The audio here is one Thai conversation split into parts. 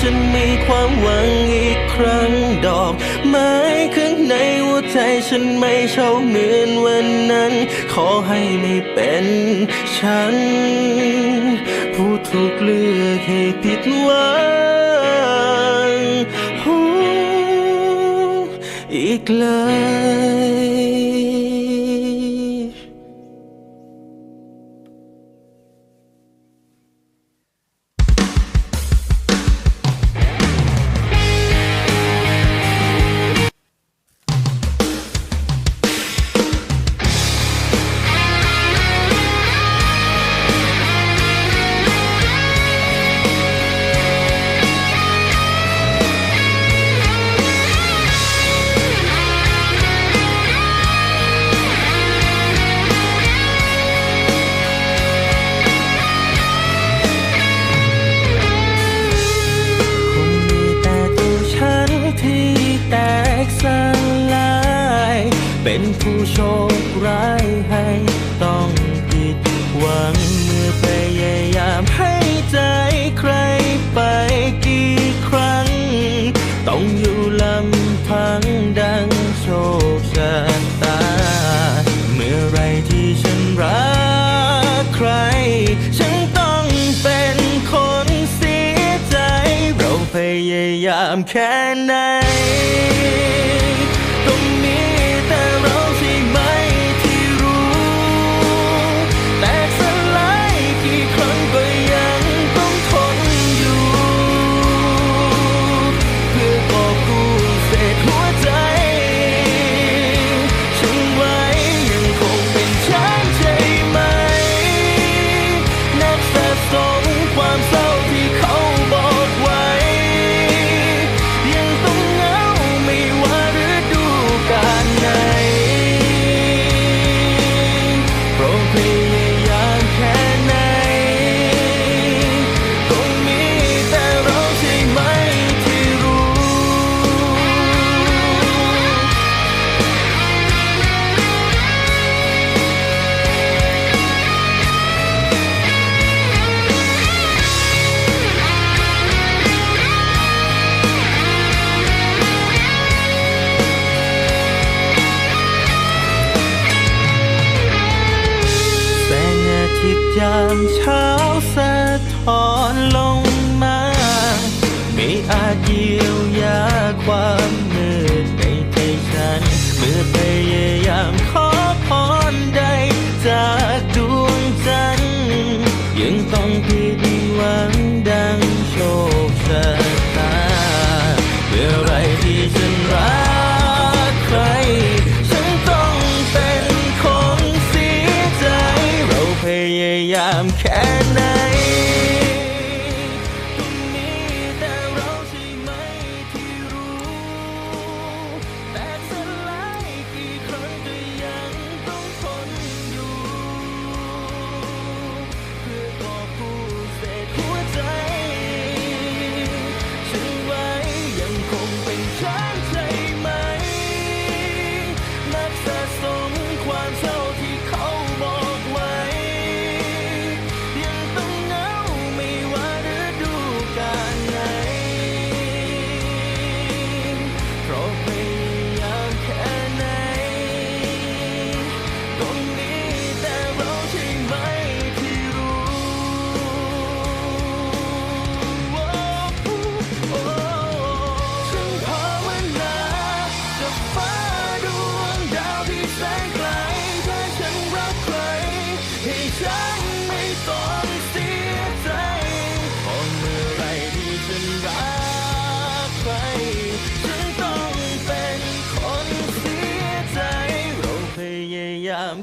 ฉันมีความหวังอีกครั้งดอก ไม้ข้างในหัวใจฉันไม่เช่าเหมือนวันนั้น ขอให้ไม่เป็นฉัน ผู้ถูกเลือกให้ผิดหวังอีกเลย care Will I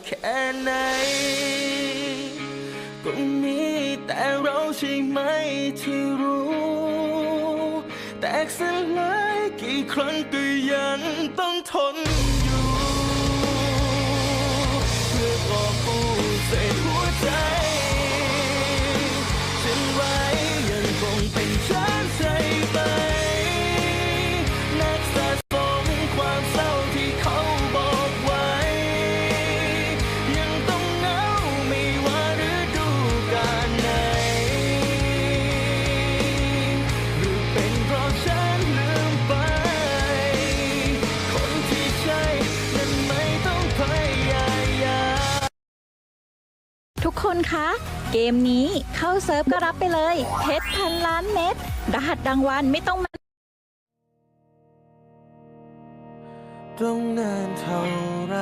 แค่ไหน ก็มีแต่เราใช่ไหมที่รู้ แตกสลายกี่ครั้งก็ยังต้องทน ทุกคะ เกมนี้เข้าเซิร์ฟก็รับไปเลย เพชรพันล้านเม็ดรหัสรางวัลไม่ต้องมาต้องนานเท่าไร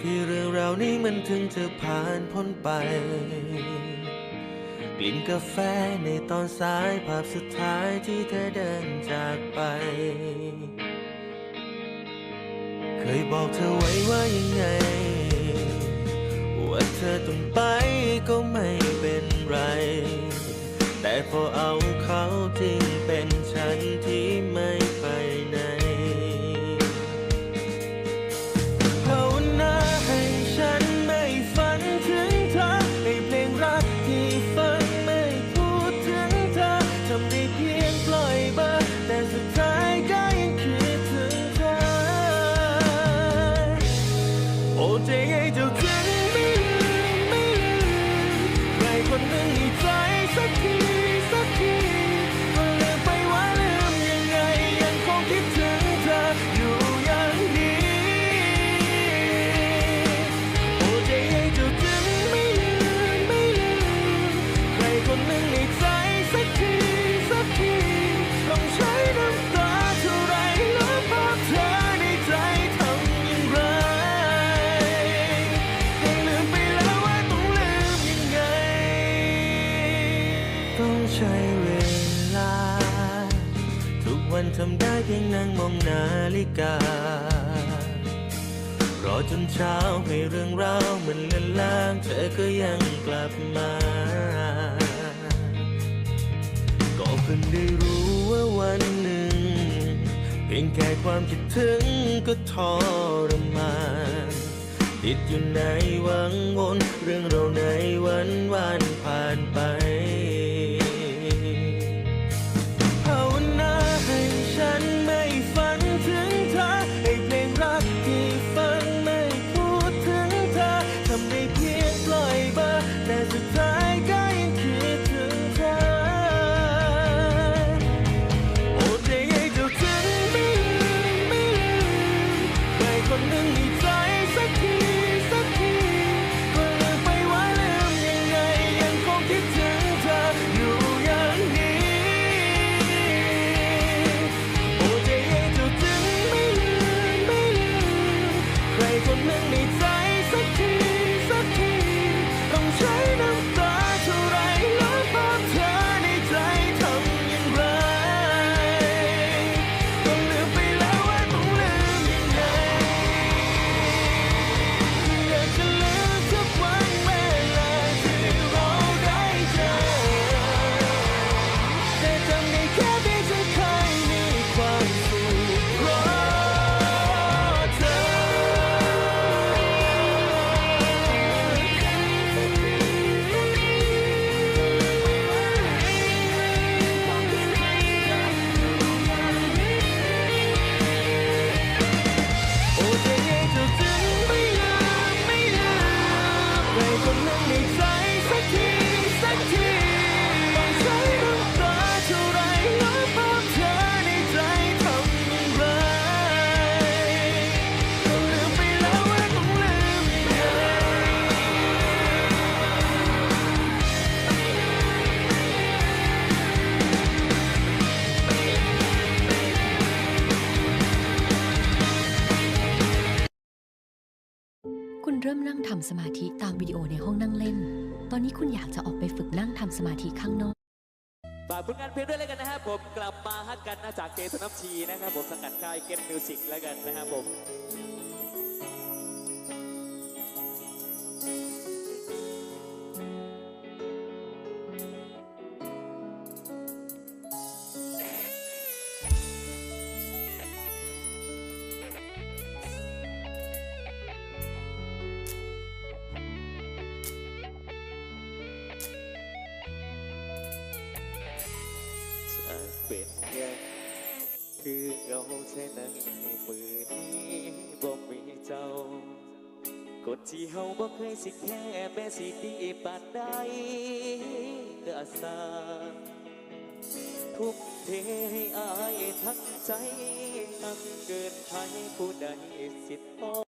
ที่เรื่องราวนี้มันถึงจะผ่านพ้นไป กลิ่นกาแฟในตอนสายภาพสุดท้ายที่เธอเดินจากไป เคยบอกเธอไว้ว่ายังไง เธอต้องไปก็ไม่เป็นไร แต่พอเอาเขาที่ เพียงนั่งมองนาฬิกา รอจนเช้าให้เรื่องราวมันเลือนลาง เธอก็ยังกลับมา ก็เพิ่งได้รู้ว่าวันหนึ่ง เพียงแค่ความคิดถึงก็ทรมานติดอยู่ในวังวน เรื่องเราในวันวานผ่านไป ร์แำสมาธิข้างนอกฝากผลงานเพลงด้วยแล้วกันนะครับผมกลับมาฮักกันนะจากเกสน้ำชีนะครับผมสังกัดค่ายเก็ตมิวสิกแล้วกันนะครับผม สิแค่แม่สิดีปัดใดก็อาสาทุกเทให้อายทั้งใจทั้งเกิดใครผู้ใดสิทธิ์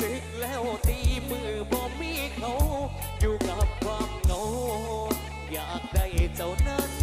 สึกแล้วตีมือบ่มีเขา อยู่กับความเหงา อยากได้เจ้านั้น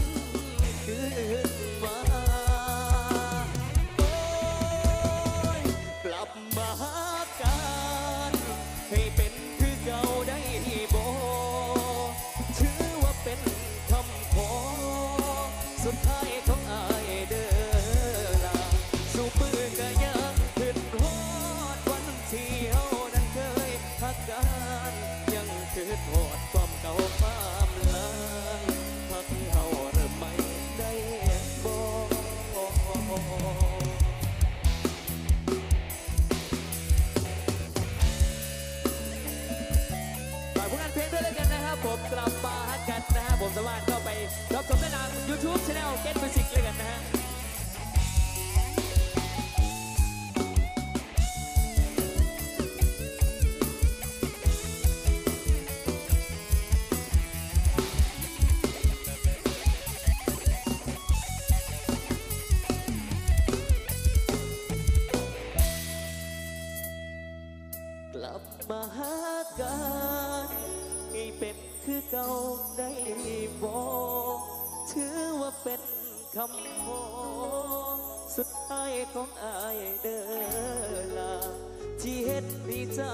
ของอายเด้อลาที่เห็นที่เจ้า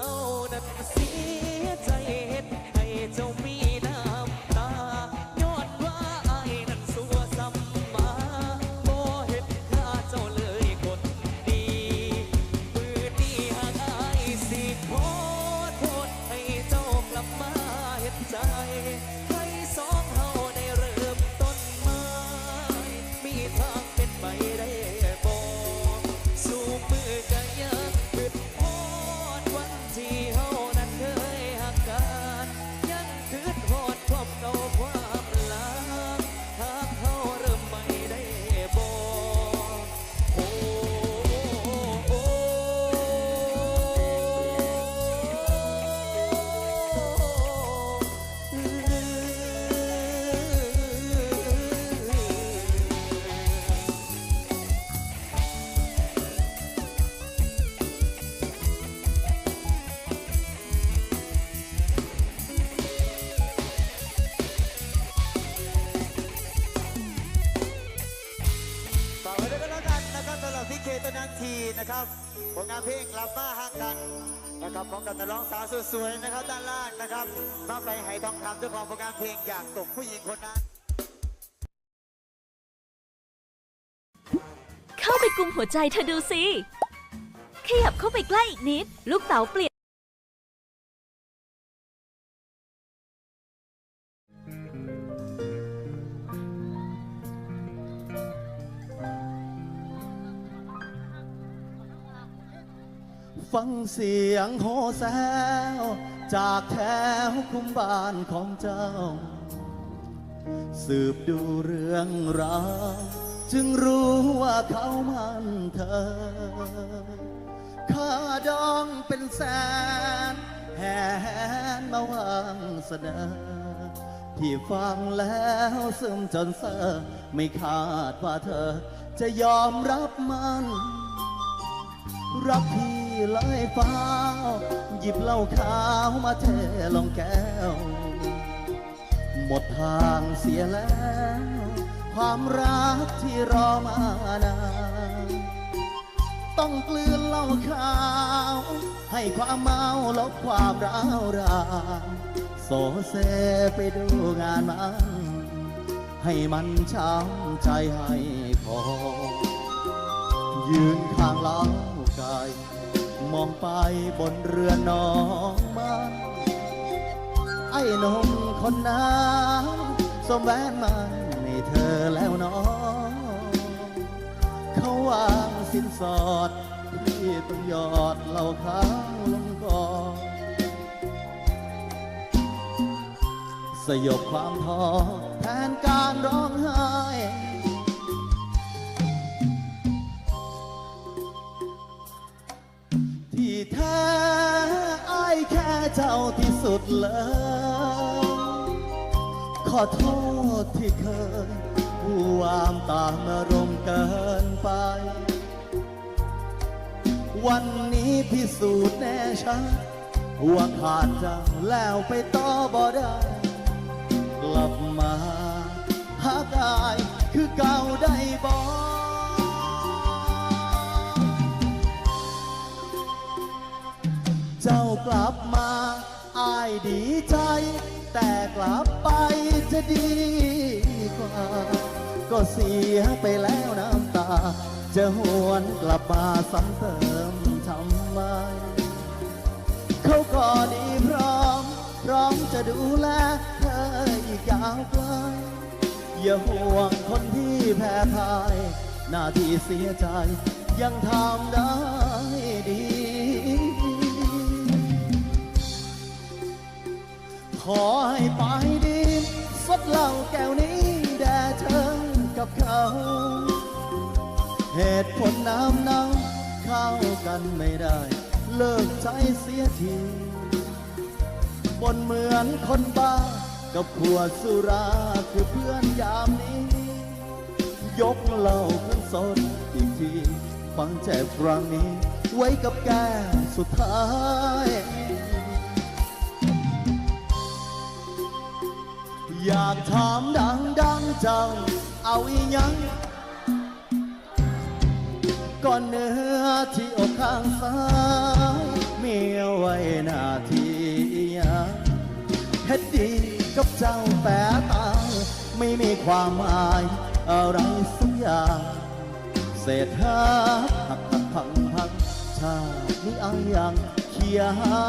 นะครับพร้อมกับนักร้องสาวสวยๆนะครับด้านล่างนะครับมาไปไหทองคำเจ้าของผลงานเพลงอยากตกผู้หญิงคนนั้น เข้าไปกุมหัวใจเธอดูสิ ขยับเข้าไปใกล้อีกนิด ลูกเต๋าเปลี่ยน เสียงโหแซวจากแถวคุ้มบ้านของเจ้า สืบดูเรื่องราวจึงรู้ว่าเขามันเธอค่าดองเป็นแสนแหนมาวางเสนอที่ฟังแล้วซึมจนเซอไม่คาดว่าเธอจะยอมรับมัน รักพี่ เลยฟ้า หยิบเหล้าขาวมาเทลงแก้ว หมดทางเสียแล้ว ความรักที่รอมานานต้องกลืนเหล้าขาว ให้ความเมาลบความร้าวรานโซเซไปดูงานมันให้มันช้ำใจให้พอยืนข้างเล้าไก่ มองไปบนเรือน้องมันไอ้นมคนนั้นสมแวนมันในเธอแล้วน้องเขาวางสินสอดที่ต้องยอดเหล่าขาลงกอนสยบความท้อแทนการร้องไห้ เจ้าที่สุดเลยขอโทษที่เคยผู้วามตามอารมณ์เกินไป วันนี้พิสูจน์แน่ชัดว่าขาดเจ้าแล้วไปต่อบ่ได้ กลับมาหากายคือเก่าได้บ่เจ้ากลับ อายดีใจ แต่กลับไปจะดีกว่า ก็เสียไปแล้วน้ำตา จะหวนกลับมาซ้ำเติมทำไม เขาก็ดีพร้อม พร้อมจะดูแลเธออีกยาวไกลอย่าห่วงคนที่แพ้พ่าย หน้าที่เสียใจยังทำได้ ขอให้ไปดีสดเหล้าแก้วนี้แด่เธอกับเขา เหตุผลน้ำน่าเข้ากันไม่ได้ เลิกใจเสียทีบนเหมือนคนบ้า กับขวดสุราคือเพื่อนยามนี้ ยกเหล้าขึ้นสดอีกทีฟังแจกครั้งนี้ ไว้กับแก้สุดท้าย อยากถามดังดังจังเอาอีหยังก่อนเนื้อที่อกข้างซ้ายมีเอาไว้หน้าที่หยังเฮ็ดดีกับเจ้าแปะตาไม่มีความหมายอะไรสักอย่างเศษหักหักหักพังพังชาตินี้อายังเคียหา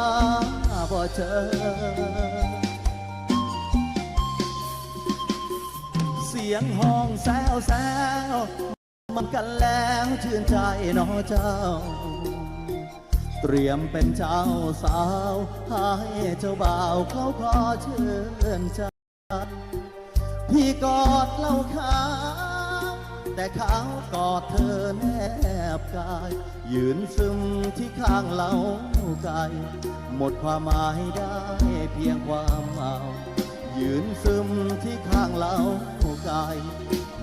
บ่เจอ สียงห้องแซวแซวมันกันแล้วชื่นใจเนอเจ้า เตรียมเป็นเจ้าสาวให้เจ้าบ่าวเขาขอเชิญใจพี่กอดเล่าขาวแต่เขากอดเธอแนบกาย ยืนซึมที่ข้างเล่าไก่หมดความหมายได้เพียงความเมายืนซึมที่ข้างเล่า กาย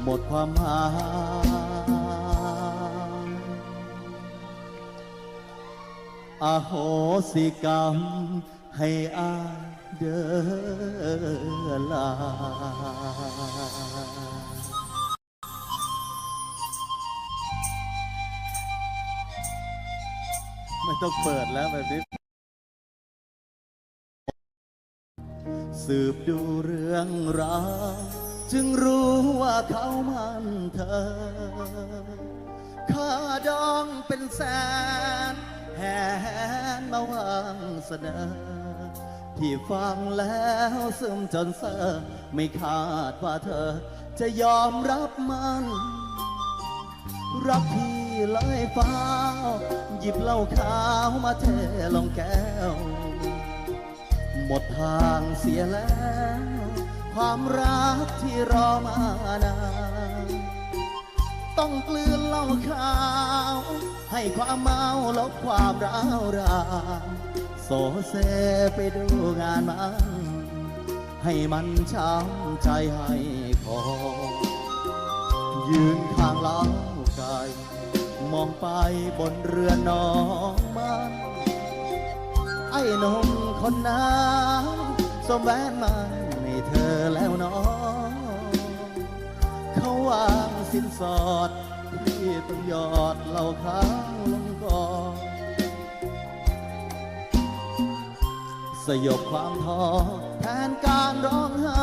หมดความหมายอโหสิกรรม ให้อายเดินลาไม่ต้องเปิดแล้วแบบนี้สืบดูเรื่องราว จึงรู้ว่าเขามันเธอค่าดองเป็นแสนแหนมาวางเสนอ ที่ฟังแล้วซึมจนเซอไม่คาดว่าเธอ จะยอมรับมัน รักพี่เลยฟ้า หยิบเหล้าขาวมาเทลงแก้ว หมดทางเสียแล้ว ความรักที่รอมานานต้องกลืนเหล้าขาว ให้ความเมาลบความร้าวรานโซเซไปดูงานมันให้มันช้ำใจให้พอ ยืนข้างเล้าไก่มองไปบนเรือนน้องมันไอ้นมคนนั้นสมแวนมาใน แล้วน้องเขาวางสินสอดพี่ต้องยอดเหล่าขาวลงกอนสยบความท้อแทนการร้องไห้